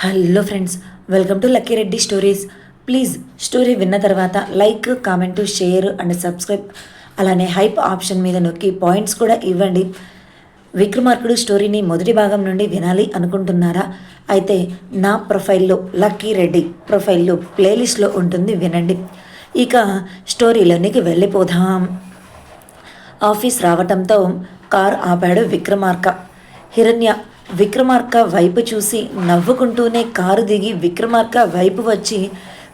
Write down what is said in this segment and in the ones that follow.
Hello friends welcome to Lucky Reddy stories please story విన్న తర్వాత like comment share and subscribe అలానే hype option మీద నొక్కి points కూడా ఇవ్వండి. విక్రమార్కుడు స్టోరీని మొదటి భాగం నుండి వినాలి అనుకుంటున్నారా? అయితే నా ప్రొఫైల్లో లక్కీ రెడ్డి ప్రొఫైల్లో ప్లేలిస్ట్లో ఉంటుంది వినండి. ఇక స్టోరీలోనికి వెళ్ళిపోదాం. ఆఫీస్ రావటంతో కార్ ఆపాడు విక్రమార్క. హిరణ్య విక్రమార్క వైపు చూసి నవ్వుకుంటూనే కారు దిగి విక్రమార్క వైపు వచ్చి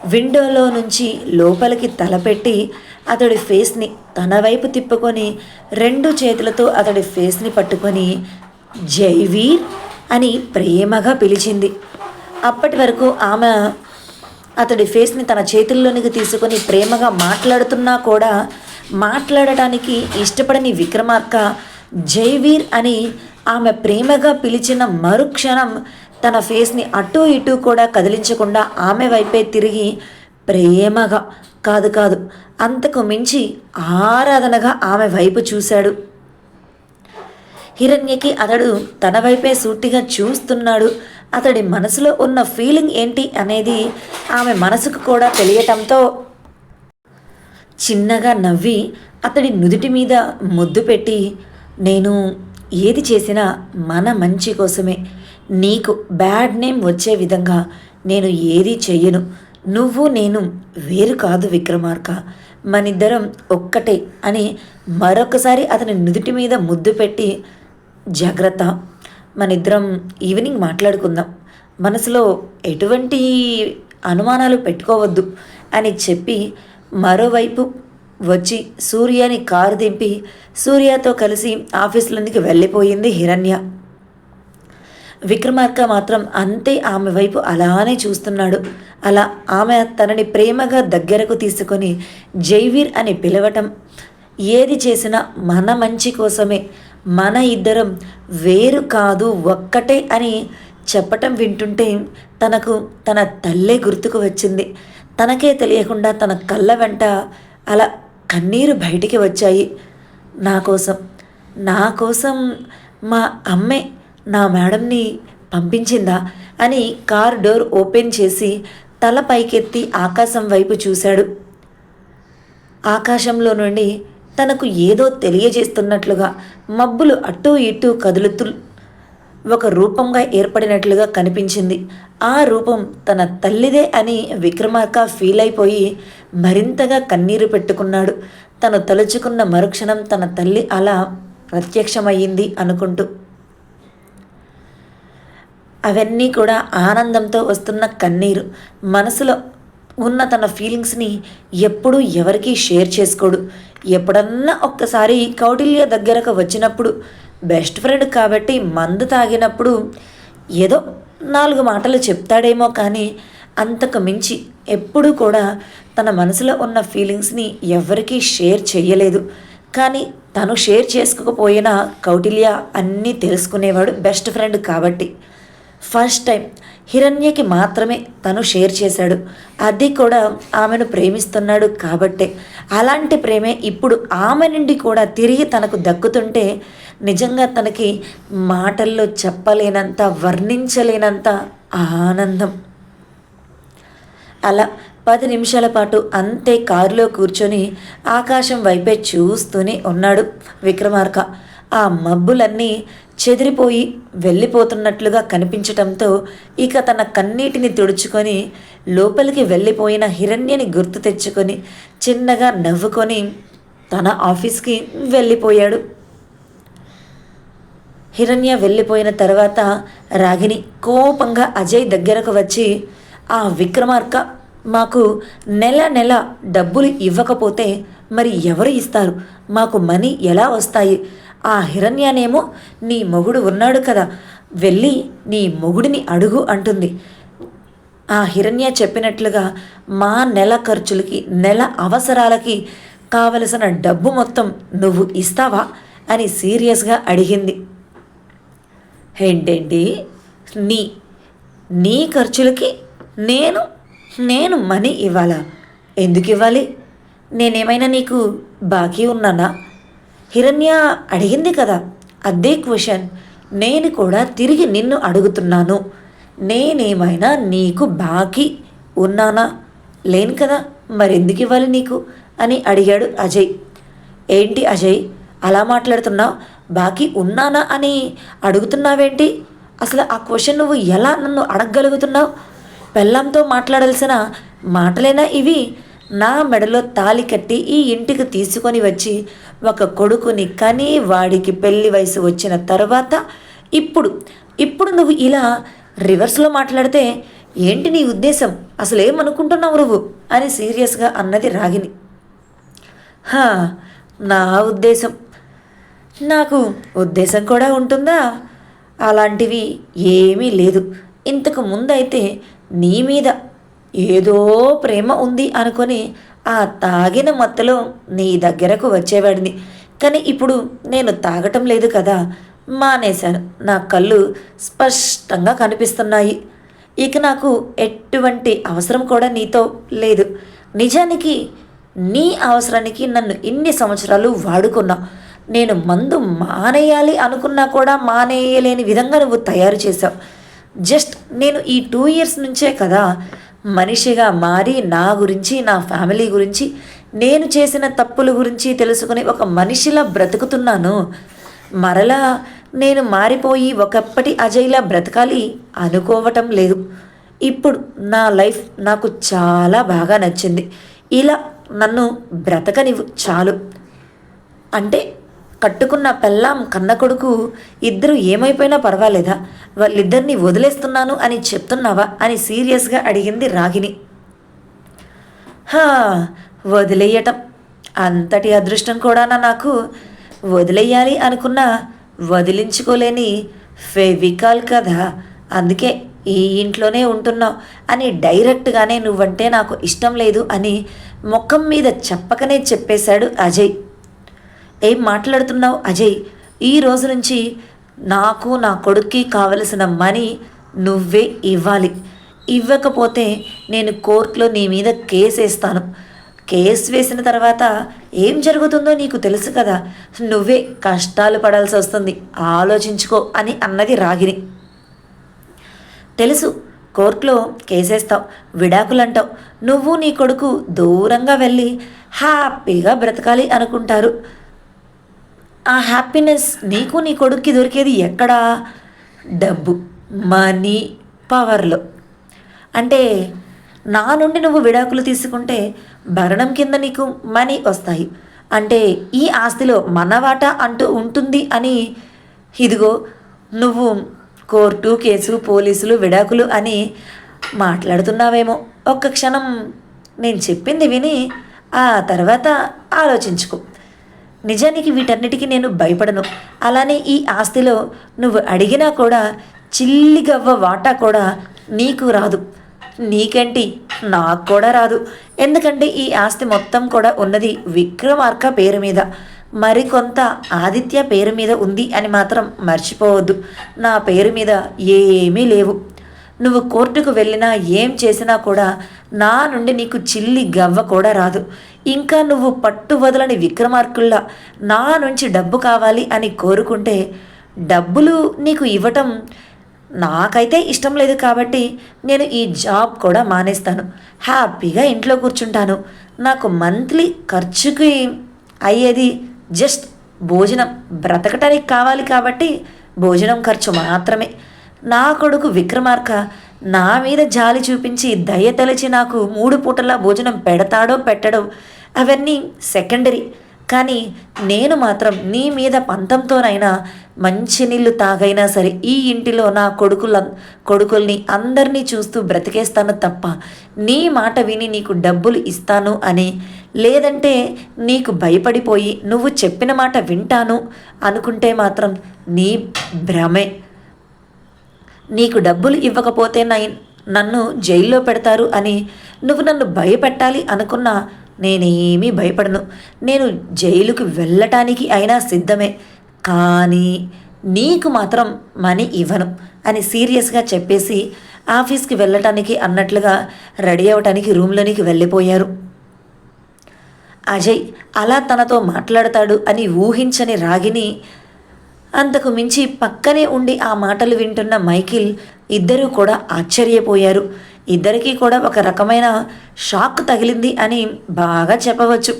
విండోలో నుంచి లోపలికి తలపెట్టి అతడి ఫేస్ని తన వైపు తిప్పుకొని రెండు చేతులతో అతడి ఫేస్ని పట్టుకొని జైవీర్ అని ప్రేమగా పిలిచింది. అప్పటి వరకు ఆమె అతడి ఫేస్ని తన చేతుల్లోనికి తీసుకొని ప్రేమగా మాట్లాడుతున్నా కూడా మాట్లాడటానికి ఇష్టపడని విక్రమార్క జైవీర్ అని ఆమె ప్రేమగా పిలిచిన మరుక్షణం తన ఫేస్ని అటు ఇటు కూడా కదిలించకుండా ఆమె వైపే తిరిగి ప్రేమగా కాదు కాదు అంతకు మించి ఆరాధనగా ఆమె వైపు చూశాడు. హిరణ్యకి అతడు తన వైపే సూటిగా చూస్తున్నాడు. అతడి మనసులో ఉన్న ఫీలింగ్ ఏంటి అనేది ఆమె మనసుకు కూడా తెలియటంతో చిన్నగా నవ్వి అతడి నుదుటి మీద ముద్దు పెట్టి నేను ఏది చేసినా మన మంచి కోసమే. నీకు బ్యాడ్ నేమ్ వచ్చే విధంగా నేను ఏది చెయ్యను. నువ్వు నేను వేరు కాదు విక్రమార్క. మనిద్దరం ఒక్కటే అని మరొకసారి అతని నుదుటి మీద ముద్దు పెట్టి జాగ్రత్త. మనిద్దరం ఈవినింగ్ మాట్లాడుకుందాం. మనసులో ఎటువంటి అనుమానాలు పెట్టుకోవద్దు అని చెప్పి మరోవైపు వచ్చి సూర్యని కారు దింపి సూర్యతో కలిసి ఆఫీసులోనికి వెళ్ళిపోయింది హిరణ్య. విక్రమార్క మాత్రం అంతే ఆమె వైపు అలానే చూస్తున్నాడు. అలా ఆమె తనని ప్రేమగా దగ్గరకు తీసుకొని జైవీర్ అని పిలవటం ఏది చేసినా మన మంచి కోసమే మన ఇద్దరం వేరు కాదు ఒక్కటే అని చెప్పటం వింటుంటే తనకు తన తల్లే గుర్తుకు వచ్చింది. తనకే తెలియకుండా తన కళ్ళ వెంట అలా కన్నీరు బయటికి వచ్చాయి. నా కోసం నా కోసం మా అమ్మే నా మేడంని పంపించిందా అని కార్ డోర్ ఓపెన్ చేసి తల పైకెత్తి ఆకాశం వైపు చూశాడు. ఆకాశంలో నుండి తనకు ఏదో తెలియజేస్తున్నట్లుగా మబ్బులు అటూ ఇటూ కదులుతూ ఒక రూపంగా ఏర్పడినట్లుగా కనిపించింది. ఆ రూపం తన తల్లిదే అని విక్రమార్క ఫీల్ అయిపోయి మరింతగా కన్నీరు పెట్టుకున్నాడు. తను తలుచుకున్న మరుక్షణం తన తల్లి అలా ప్రత్యక్షమయ్యింది అనుకుంటూ. అవన్నీ కూడా ఆనందంతో వస్తున్న కన్నీరు. మనసులో ఉన్న తన ఫీలింగ్స్ని ఎప్పుడూ ఎవరికీ షేర్ చేసుకోడు. ఎప్పుడన్నా ఒక్కసారి కౌటిల్య దగ్గరకు వచ్చినప్పుడు బెస్ట్ ఫ్రెండ్ కాబట్టి మందు తాగినప్పుడు ఏదో నాలుగు మాటలు చెప్తాడేమో కానీ అంతకు మించి ఎప్పుడూ కూడా తన మనసులో ఉన్న ఫీలింగ్స్ని ఎవరికీ షేర్ చేయలేదు కానీ తను షేర్ చేసుకోకపోయినా కౌటిల్య అన్నీ తెలుసుకునేవాడు బెస్ట్ ఫ్రెండ్ కాబట్టి. ఫస్ట్ టైం హిరణ్యకి మాత్రమే తను షేర్ చేశాడు. అది కూడా ఆమెను ప్రేమిస్తున్నాడు కాబట్టే. అలాంటి ప్రేమే ఇప్పుడు ఆమె నుండి కూడా తిరిగి తనకు దక్కుతుంటే నిజంగా తనకి మాటల్లో చెప్పలేనంత వర్ణించలేనంత ఆనందం. అలా పది నిమిషాల పాటు అంతే కారులో కూర్చొని ఆకాశం వైపే చూస్తూనే ఉన్నాడు విక్రమార్క. ఆ మబ్బులన్నీ చెదిరిపోయి వెళ్ళిపోతున్నట్లుగా కనిపించటంతో ఇక తన కన్నీటిని తుడుచుకొని లోపలికి వెళ్ళిపోయిన హిరణ్యని గుర్తు తెచ్చుకొని చిన్నగా నవ్వుకొని తన ఆఫీస్కి వెళ్ళిపోయాడు. హిరణ్య వెళ్ళిపోయిన తర్వాత రాగిని కోపంగా అజయ్ దగ్గరకు వచ్చి ఆ విక్రమార్క మాకు నెల నెల డబ్బులు ఇవ్వకపోతే మరి ఎవరు ఇస్తారు? మాకు మనీ ఎలా వస్తాయి? ఆ హిరణ్యనేమో నీ మొగుడు ఉన్నాడు కదా వెళ్ళి నీ మొగుడిని అడుగు అంటుంది. ఆ హిరణ్య చెప్పినట్లుగా మా నెల ఖర్చులకి నెల అవసరాలకి కావలసిన డబ్బు మొత్తం నువ్వు ఇస్తావా? అని సీరియస్గా అడిగింది. ఏంటేంటి నీ నీ ఖర్చులకి నేను నేను మనీ ఇవ్వాలా? ఎందుకు ఇవ్వాలి? నేనేమైనా నీకు బాకీ ఉన్నానా? హిరణ్య అడిగింది కదా. అదే క్వశ్చన్. నేను కూడా తిరిగి నిన్ను అడుగుతున్నాను. నేనేమైనా నీకు బాకీ ఉన్నానా? లేను కదా. మరెందుకు ఇవ్వాలి నీకు? అని అడిగాడు అజయ్. ఏంటి అజయ్? అలా మాట్లాడుతున్నావు బాకీ ఉన్నానా అని అడుగుతున్నావేంటి? అసలు ఆ క్వశ్చన్ నువ్వు ఎలా నన్ను అడగగలుగుతున్నావు? పెళ్ళంతో మాట్లాడాల్సిన మాటలేనా ఇవి? నా మెడలో తాలి కట్టి ఈ ఇంటికి తీసుకొని వచ్చి ఒక కొడుకుని కని వాడికి పెళ్ళి వయసు వచ్చిన తర్వాత ఇప్పుడు ఇప్పుడు నువ్వు ఇలా రివర్స్లో మాట్లాడితే ఏంటి నీ ఉద్దేశం? అసలు ఏమనుకుంటున్నావు నువ్వు? అని సీరియస్గా అన్నది రాగిని హా నా ఉద్దేశం నాకు ఉద్దేశం కూడా ఉంటుందా? అలాంటివి ఏమీ లేదు. ఇంతకు ముందైతే నీ మీద ఏదో ప్రేమ ఉంది అనుకొని ఆ తాగిన మత్తులో నీ దగ్గరకు వచ్చేవాడిని. కానీ ఇప్పుడు నేను తాగటం లేదు కదా మానేశాను. నా కళ్ళు స్పష్టంగా కనిపిస్తున్నాయి. ఇక నాకు ఎటువంటి అవసరం కూడా నీతో లేదు. నిజానికి నీ అవసరానికి నన్ను ఇన్ని సంవత్సరాలు వాడుకున్నావు. నేను మందు మానేయాలి అనుకున్నా కూడా మానేయలేని విధంగా నువ్వు తయారు చేసావు జస్ట్ నేను ఈ టూ ఇయర్స్ నుంచే కదా మనిషిగా మారి నా గురించి నా ఫ్యామిలీ గురించి నేను చేసిన తప్పుల గురించి తెలుసుకుని ఒక మనిషిలా బ్రతుకుతున్నాను. మరలా నేను మారిపోయి ఒకప్పటి అజయ్లా బ్రతకాలి అనుకోవటం లేదు. ఇప్పుడు నా లైఫ్ నాకు చాలా బాగా నచ్చింది. ఇలా నన్ను బ్రతకనివ్వు చాలు. అంటే కట్టుకున్న పెళ్ళాం కన్న కొడుకు ఇద్దరు ఏమైపోయినా పర్వాలేదా? వాళ్ళిద్దరిని వదిలేస్తున్నాను అని చెప్తున్నావా? అని సీరియస్గా అడిగింది రాగిని హా వదిలేయటం. అంతటి అదృష్టం కూడానా నాకు? వదిలేయాలి అనుకున్న వదిలించుకోలేని ఫెవికాల్ కదా. అందుకే ఈ ఇంట్లోనే ఉంటున్నావు అని డైరెక్ట్గానే నువ్వంటే నాకు ఇష్టం లేదు అని ముఖం మీద చెప్పకనే చెప్పేశాడు అజయ్. ఏం మాట్లాడుతున్నావు అజయ్? ఈ రోజు నుంచి నాకు నా కొడుక్కి కావలసిన మనీ నువ్వే ఇవ్వాలి. ఇవ్వకపోతే నేను కోర్టులో నీ మీద కేసు వేస్తాను కేసు వేసిన తర్వాత ఏం జరుగుతుందో నీకు తెలుసు కదా. నువ్వే కష్టాలు పడాల్సి వస్తుంది. ఆలోచించుకో అని అన్నది రాగిని తెలుసు కోర్టులో కేసేస్తావు విడాకులంటావు. నువ్వు నీ కొడుకు దూరంగా వెళ్ళి హ్యాపీగా బ్రతకాలి అనుకుంటారు. ఆ హ్యాపీనెస్ నీకు నీ కొడుక్కి దొరికేది ఎక్కడా? డబ్బు మనీ పవర్లో అంటే నా నుండి నువ్వు విడాకులు తీసుకుంటే భరణం కింద నీకు మనీ వస్తాయి. అంటే ఈ ఆస్తిలో మనవాట అంటూ ఉంటుంది అని ఇదిగో నువ్వు కోర్టు కేసు పోలీసులు విడాకులు అని మాట్లాడుతున్నావేమో. ఒక్క క్షణం నేను చెప్పింది విని ఆ తర్వాత ఆలోచించుకో. నిజానికి వీటన్నిటికీ నేను భయపడను. అలానే ఈ ఆస్తిలో నువ్వు అడిగినా కూడా చిల్లిగవ్వ వాటా కూడా నీకు రాదు. నీకేంటి? నాకు కూడా రాదు. ఎందుకంటే ఈ ఆస్తి మొత్తం కూడా ఉన్నది విక్రమార్క పేరు మీద. మరికొంత ఆదిత్య పేరు మీద ఉంది అని మాత్రం మర్చిపోవద్దు. నా పేరు మీద ఏమీ లేవు. నువ్వు కోర్టుకు వెళ్ళినా ఏం చేసినా కూడా నా నుండి నీకు చిల్లి గవ్వ కూడా రాదు. ఇంకా నువ్వు పట్టు వదలని విక్రమార్కుల్లా నా నుంచి డబ్బు కావాలి అని కోరుకుంటే డబ్బులు నీకు ఇవ్వటం నాకైతే ఇష్టం లేదు కాబట్టి నేను ఈ జాబ్ కూడా మానేస్తాను. హ్యాపీగా ఇంట్లో కూర్చుంటాను. నాకు మంత్లీ ఖర్చుకి అయ్యేది జస్ట్ భోజనం. బ్రతకటానికి కావాలి కాబట్టి భోజనం ఖర్చు మాత్రమే. నా కొడుకు విక్రమార్క నా మీద జాలి చూపించి దయ తలచి నాకు మూడు పూటలా భోజనం పెడతాడో పెట్టడో అవన్నీ సెకండరీ. కానీ నేను మాత్రం నీ మీద పంతంతోనైనా మంచి నీళ్ళు తాగైనా సరే ఈ ఇంటిలో నా కొడుకుల కొడుకుల్ని అందరినీ చూస్తూ బ్రతికేస్తాను తప్ప నీ మాట విని నీకు డబ్బులు ఇస్తాను అని లేదంటే నీకు భయపడిపోయి నువ్వు చెప్పిన మాట వింటాను అనుకుంటే మాత్రం నీ భ్రమే. నీకు డబ్బులు ఇవ్వకపోతే నన్ను జైల్లో పెడతారు అని నువ్వు నన్ను భయపెట్టాలి అనుకున్నా నేనేమీ భయపడను. నేను జైలుకు వెళ్ళటానికి అయినా సిద్ధమే. కానీ నీకు మాత్రం మనీ ఇవ్వను అని సీరియస్గా చెప్పేసి ఆఫీస్కి వెళ్ళటానికి అన్నట్లుగా రెడీ అవ్వటానికి రూమ్లోనికి వెళ్ళిపోయారు. అజయ్ అలా తనతో మాట్లాడతాడు అని ఊహించని రాగిని అంతకు మించి పక్కనే ఉండి ఆ మాటలు వింటున్న మైకిల్ ఇద్దరూ కూడా ఆశ్చర్యపోయారు. ఇద్దరికీ కూడా ఒక రకమైన షాక్ తగిలింది అని బాగా చెప్పవచ్చు.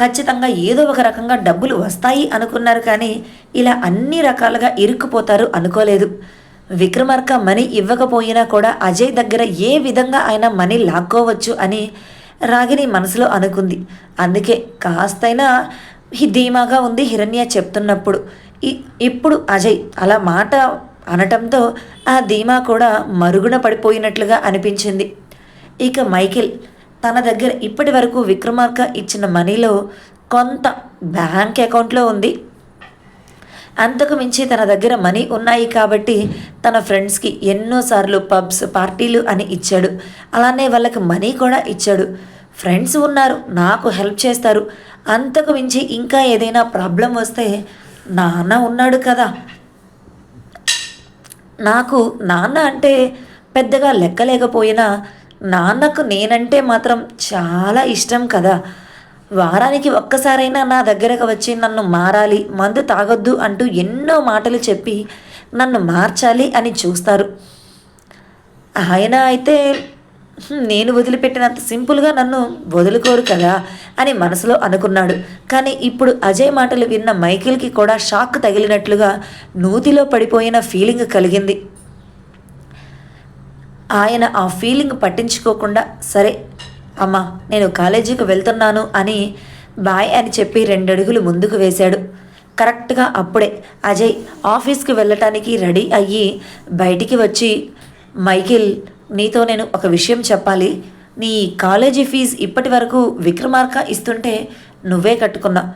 ఖచ్చితంగా ఏదో ఒక రకంగా డబ్బులు వస్తాయి అనుకున్నారు కానీ ఇలా అన్ని రకాలుగా ఇరుక్కుపోతారు అనుకోలేదు. విక్రమార్క మనీ ఇవ్వకపోయినా కూడా అజయ్ దగ్గర ఏ విధంగా ఆయన మనీ లాక్కోవచ్చు అని రాగిని మనసులో అనుకుంది. అందుకే కాస్తైనా ధీమాగా ఉంది హిరణ్య చెప్తున్నప్పుడు. ఇప్పుడు అజయ్ అలా మాట అనటంతో ఆ ధీమా కూడా మరుగున పడిపోయినట్లుగా అనిపించింది. ఇక మైకేల్ తన దగ్గర ఇప్పటి వరకు విక్రమార్క ఇచ్చిన మనీలో కొంత బ్యాంక్ అకౌంట్లో ఉంది. అంతకు మించి తన దగ్గర మనీ ఉన్నాయి కాబట్టి తన ఫ్రెండ్స్కి ఎన్నోసార్లు పబ్స్ పార్టీలు అని ఇచ్చాడు. అలానే వాళ్ళకి మనీ కూడా ఇచ్చాడు. ఫ్రెండ్స్ ఉన్నారు నాకు హెల్ప్ చేస్తారు. అంతకు మించి ఇంకా ఏదైనా ప్రాబ్లం వస్తే నాన్న ఉన్నాడు కదా. నాకు నాన్న అంటే పెద్దగా లెక్కలేకపోయినా నాన్నకు నేనంటే మాత్రం చాలా ఇష్టం కదా. వారానికి ఒక్కసారైనా నా దగ్గరకు వచ్చి నన్ను మారాలి మందు తాగొద్దు అంటూ ఎన్నో మాటలు చెప్పి నన్ను మార్చాలి అని చూస్తారు. ఆయన అయితే నేను వదిలిపెట్టినంత సింపుల్గా నన్ను వదులుకోరు కదా అని మనసులో అనుకున్నాడు. కానీ ఇప్పుడు అజయ్ మాటలు విన్న మైకిల్కి కూడా షాక్ తగిలినట్లుగా నూతిలో పడిపోయిన ఫీలింగ్ కలిగింది. ఆయన ఆ ఫీలింగ్ పట్టించుకోకుండా సరే అమ్మా నేను కాలేజీకి వెళ్తున్నాను అని బాయ్ అని చెప్పి రెండడుగులు ముందుకు వేశాడు. కరెక్ట్గా అప్పుడే అజయ్ ఆఫీస్కి వెళ్ళటానికి రెడీ అయ్యి బయటికి వచ్చి మైకిల్ నీతో నేను ఒక విషయం చెప్పాలి. నీ కాలేజీ ఫీజు ఇప్పటి వరకు విక్రమార్క ఇస్తుంటే నువ్వే కట్టుకున్నా.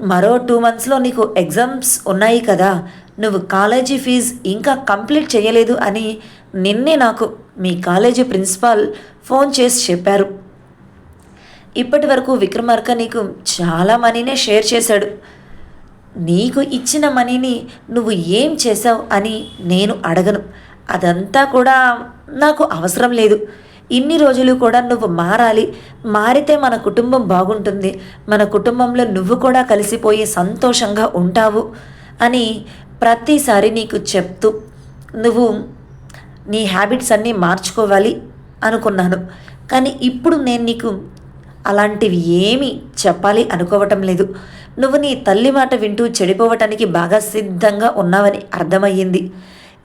మరో టూ మంత్స్లో నీకు ఎగ్జామ్స్ ఉన్నాయి కదా. నువ్వు కాలేజీ ఫీజు ఇంకా కంప్లీట్ చేయలేదు అని నిన్నే నాకు మీ కాలేజీ ప్రిన్సిపాల్ ఫోన్ చేసి చెప్పారు. ఇప్పటి వరకు విక్రమార్క నీకు చాలా మనీనే షేర్ చేశాడు. నీకు ఇచ్చిన మనీని నువ్వు ఏం చేశావు అని నేను అడగను. అదంతా కూడా నాకు అవసరం లేదు. ఇన్ని రోజులు కూడా నువ్వు మారాలి. మారితే మన కుటుంబం బాగుంటుంది. మన కుటుంబంలో నువ్వు కూడా కలిసిపోయి సంతోషంగా ఉంటావు అని ప్రతిసారి నీకు చెప్తూ నువ్వు నీ హ్యాబిట్స్ అన్నీ మార్చుకోవాలి అనుకున్నాను. కానీ ఇప్పుడు నేను నీకు అలాంటివి ఏమీ చెప్పాలి అనుకోవటం లేదు. నువ్వు నీ తల్లి మాట వింటూ చెడిపోవటానికి బాగా సిద్ధంగా ఉన్నావని అర్థమయ్యింది.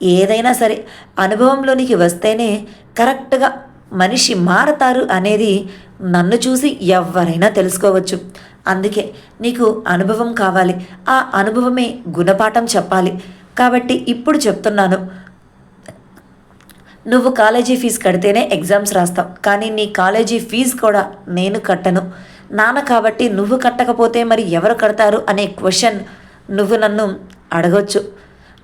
ఏదైనా సరే అనుభవంలోనికి వస్తేనే కరెక్ట్గా మనిషి మారతారు అనేది నన్ను చూసి ఎవరైనా తెలుసుకోవచ్చు. అందుకే నీకు అనుభవం కావాలి. ఆ అనుభవమే గుణపాఠం చెప్పాలి. కాబట్టి ఇప్పుడు చెప్తున్నాను. నువ్వు కాలేజీ ఫీజు కడితేనే ఎగ్జామ్స్ రాస్తావు. కానీ నీ కాలేజీ ఫీజు కూడా నేను కట్టను. నాన్న కాబట్టి నువ్వు కట్టకపోతే మరి ఎవరు కడతారు అనే క్వశ్చన్ నువ్వు నన్ను అడగొచ్చు.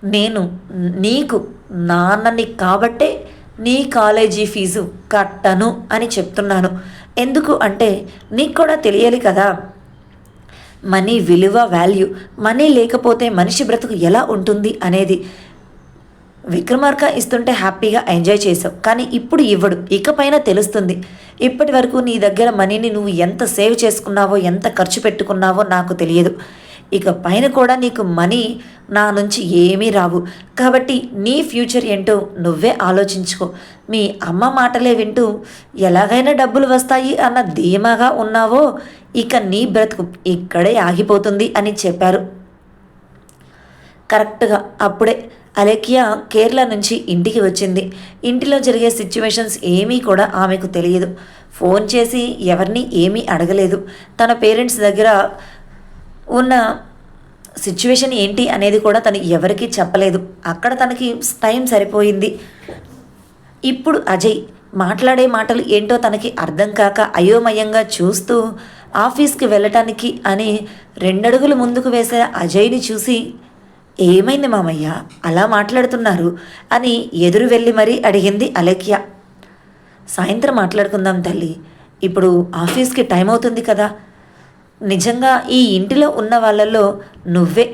నేను నీకు నాన్నని కాబట్టే నీ కాలేజీ ఫీజు కట్టను అని చెప్తున్నాను. ఎందుకు అంటే నీకు కూడా తెలియాలి కదా. మనీ విలువ వాల్యూ మనీ లేకపోతే మనిషి బ్రతుకు ఎలా ఉంటుంది అనేది విక్రమార్క ఇస్తుంటే హ్యాపీగా ఎంజాయ్ చేసావు కానీ ఇప్పుడు ఇవ్వడు ఇకపైన తెలుస్తుంది. ఇప్పటి వరకు నీ దగ్గర మనీని నువ్వు ఎంత సేవ్ చేసుకున్నావో ఎంత ఖర్చు పెట్టుకున్నావో నాకు తెలియదు. ఇక పైన కూడా నీకు మనీ నా నుంచి ఏమీ రావు. కాబట్టి నీ ఫ్యూచర్ ఏంటో నువ్వే ఆలోచించుకో. మీ అమ్మ మాటలే వింటూ ఎలాగైనా డబ్బులు వస్తాయి అన్న ధీమాగా ఉన్నావో ఇక నీ బ్రతుకు ఇక్కడే ఆగిపోతుంది అని చెప్పారు. కరెక్ట్గా అప్పుడే అలెకియా కేరళ నుంచి ఇంటికి వచ్చింది. ఇంటిలో జరిగే సిచ్యువేషన్స్ ఏమీ కూడా ఆమెకు తెలియదు. ఫోన్ చేసి ఎవరిని ఏమీ అడగలేదు. తన పేరెంట్స్ దగ్గర ఉన్న సిచ్యువేషన్ ఏంటి అనేది కూడా తను ఎవరికీ చెప్పలేదు. అక్కడ తనకి టైం సరిపోయింది. ఇప్పుడు అజయ్ మాట్లాడే మాటలు ఏంటో తనకి అర్థం కాక అయోమయంగా చూస్తూ ఆఫీస్కి వెళ్ళటానికి అని రెండడుగులు ముందుకు వేసే అజయ్ని చూసి ఏమైంది మామయ్య? అలా మాట్లాడుతున్నారు? అని ఎదురు వెళ్ళి మరీ అడిగింది అలెక్య సాయంత్రం మాట్లాడుకుందాం తల్లి. ఇప్పుడు ఆఫీస్కి టైం అవుతుంది కదా. నిజంగా ఈ ఇంటిలో ఉన్న వాళ్ళలో నువ్వే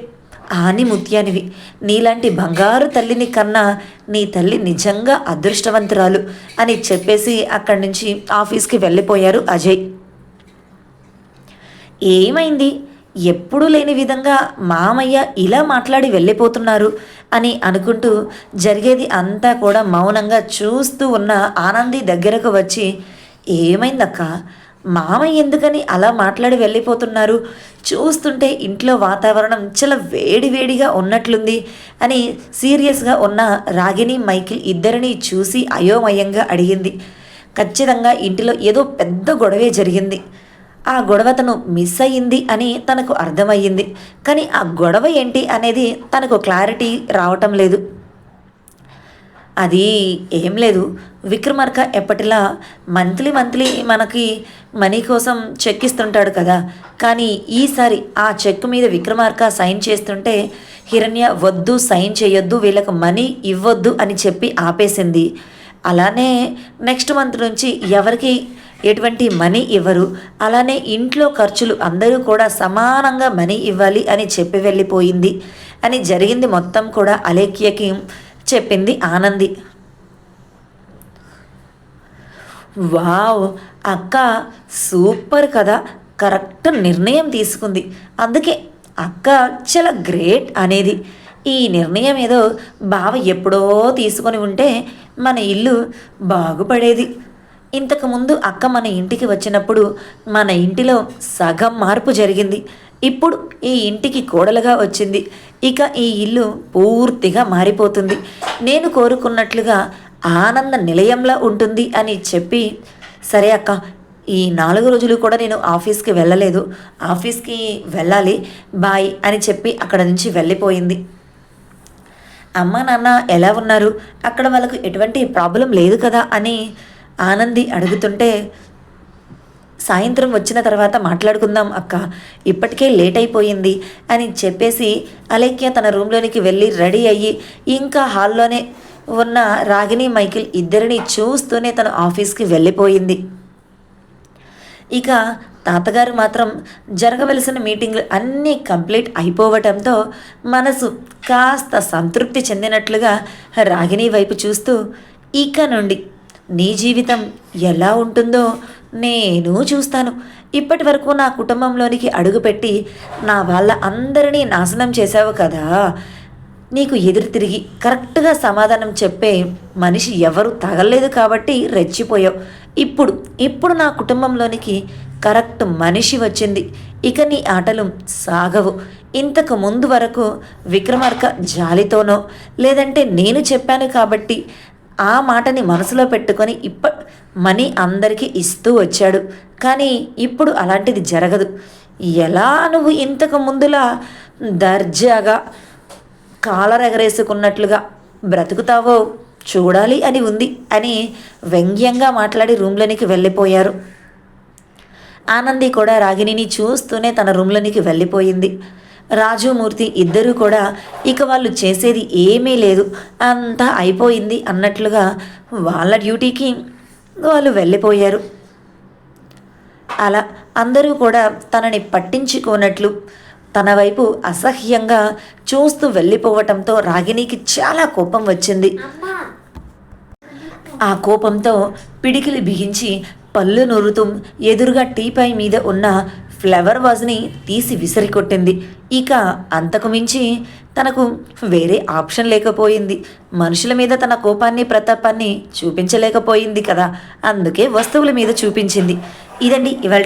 ఆని ముత్యానివి. నీలాంటి బంగారు తల్లిని కన్నా నీ తల్లి నిజంగా అదృష్టవంతురాలు అని చెప్పేసి అక్కడి నుంచి ఆఫీస్కి వెళ్ళిపోయారు అజయ్. ఏమైంది? ఎప్పుడూ లేని విధంగా మామయ్య ఇలా మాట్లాడి వెళ్ళిపోతున్నారు అని అనుకుంటూ జరిగేది అంతా కూడా మౌనంగా చూస్తూ ఉన్న ఆనంది దగ్గరకు వచ్చి ఏమైందక్క? మామయ్య ఎందుకని అలా మాట్లాడి వెళ్ళిపోతున్నారు? చూస్తుంటే ఇంట్లో వాతావరణం చాలా వేడి వేడిగా ఉన్నట్లుంది అని సీరియస్గా ఉన్న రాగిని మైకిల్ ఇద్దరిని చూసి అయోమయంగా అడిగింది. ఖచ్చితంగా ఇంటిలో ఏదో పెద్ద గొడవే జరిగింది. ఆ గొడవ తను మిస్ అయ్యింది అని తనకు అర్థమయ్యింది. కానీ ఆ గొడవ ఏంటి అనేది తనకు క్లారిటీ రావటం లేదు. అది ఏం లేదు. విక్రమార్క ఎప్పటిలా మంత్లీ మంత్లీ మనకి మనీ కోసం చెక్ ఇస్తుంటాడు కదా. కానీ ఈసారి ఆ చెక్ మీద విక్రమార్క సైన్ చేస్తుంటే హిరణ్య వద్దు సైన్ చేయొద్దు వీళ్ళకు మనీ ఇవ్వద్దు అని చెప్పి ఆపేసింది. అలానే నెక్స్ట్ మంత్ నుంచి ఎవరికి ఎటువంటి మనీ ఇవ్వరు. అలానే ఇంట్లో ఖర్చులు అందరూ కూడా సమానంగా మనీ ఇవ్వాలి అని చెప్పి వెళ్ళిపోయింది. అని జరిగింది మొత్తం కూడా అలేఖ్యకి చెప్పింది ఆనంది. వావ్ అక్క సూపర్ కదా. కరెక్ట్ నిర్ణయం తీసుకుంది. అందుకే అక్క చాలా గ్రేట్ అనేది. ఈ నిర్ణయం ఏదో బావ ఎప్పుడో తీసుకొని ఉంటే మన ఇల్లు బాగుపడేది. ఇంతకుముందు అక్క మన ఇంటికి వచ్చినప్పుడు మన ఇంటిలో సగం మార్పు జరిగింది. ఇప్పుడు ఈ ఇంటికి కోడలుగా వచ్చింది. ఇక ఈ ఇల్లు పూర్తిగా మారిపోతుంది. నేను కోరుకున్నట్లుగా ఆనంద నిలయంలా ఉంటుంది అని చెప్పి సరే అక్క ఈ నాలుగు రోజులు కూడా నేను ఆఫీస్కి వెళ్ళలేదు. ఆఫీస్కి వెళ్ళాలి బాయ్ అని చెప్పి అక్కడ నుంచి వెళ్ళిపోయింది. అమ్మ నాన్న ఎలా ఉన్నారు? అక్కడ వాళ్ళకు ఎటువంటి ప్రాబ్లం లేదు కదా అని ఆనంది అడుగుతుంటే సాయంత్రం వచ్చిన తర్వాత మాట్లాడుకుందాం అక్క. ఇప్పటికే లేట్ అయిపోయింది అని చెప్పేసి అలేఖ్య తన రూమ్లోనికి వెళ్ళి రెడీ అయ్యి ఇంకా హాల్లోనే ఉన్న రాగిని మైకిల్ ఇద్దరిని చూస్తూనే తన ఆఫీస్కి వెళ్ళిపోయింది. ఇక తాతగారు మాత్రం జరగవలసిన మీటింగ్లు అన్నీ కంప్లీట్ అయిపోవటంతో మనసు కాస్త సంతృప్తి చెందినట్లుగా రాగిణి వైపు చూస్తూ ఇక నుండి నీ జీవితం ఎలా ఉంటుందో నేను చూస్తాను. ఇప్పటి వరకు నా కుటుంబంలోనికి అడుగుపెట్టి నా వాళ్ళ అందరినీ నాశనం చేశావు కదా. నీకు ఎదురు తిరిగి కరెక్ట్గా సమాధానం చెప్పే మనిషి ఎవరు తగలేదు కాబట్టి రెచ్చిపోయావు. ఇప్పుడు ఇప్పుడు నా కుటుంబంలోనికి కరెక్ట్ మనిషి వచ్చింది. ఇక నీ ఆటలు సాగవు. ఇంతకు ముందు వరకు విక్రమార్క జాలితోనో లేదంటే నేను చెప్పాను కాబట్టి ఆ మాటని మనసులో పెట్టుకొని ఇప్ప మనీ అందరికీ ఇస్తూ వచ్చాడు. కానీ ఇప్పుడు అలాంటిది జరగదు. ఎలా నువ్వు ఇంతకు ముందులా దర్జాగా కాలర్ ఎగరేసుకున్నట్లుగా బ్రతుకుతావో చూడాలి అని ఉంది అని వ్యంగ్యంగా మాట్లాడి రూమ్లోనికి వెళ్ళిపోయారు. ఆనంది కూడా రాగిణిని చూస్తూనే తన రూమ్లోనికి వెళ్ళిపోయింది. రాజుమూర్తి ఇద్దరూ కూడా ఇక వాళ్ళు చేసేది ఏమీ లేదు. అంతా అయిపోయింది అన్నట్లుగా వాళ్ళ డ్యూటీకి వాళ్ళు వెళ్ళిపోయారు. అలా అందరూ కూడా తనని పట్టించుకోనట్లు తన వైపు అసహ్యంగా చూస్తూ వెళ్ళిపోవటంతో రాగిణికి చాలా కోపం వచ్చింది. ఆ కోపంతో పిడికిలి బిగించి పళ్ళు నొరుతూ ఎదురుగా టీపై మీద ఉన్న ఫ్లవర్ వాజ్ని తీసి విసిరికొట్టింది. ఇక అంతకు మించి తనకు వేరే ఆప్షన్ లేకపోయింది. మనుషుల మీద తన కోపాన్ని ప్రతాపాన్ని చూపించలేకపోయింది కదా. అందుకే వస్తువుల మీద చూపించింది. ఇదండి ఇవాళ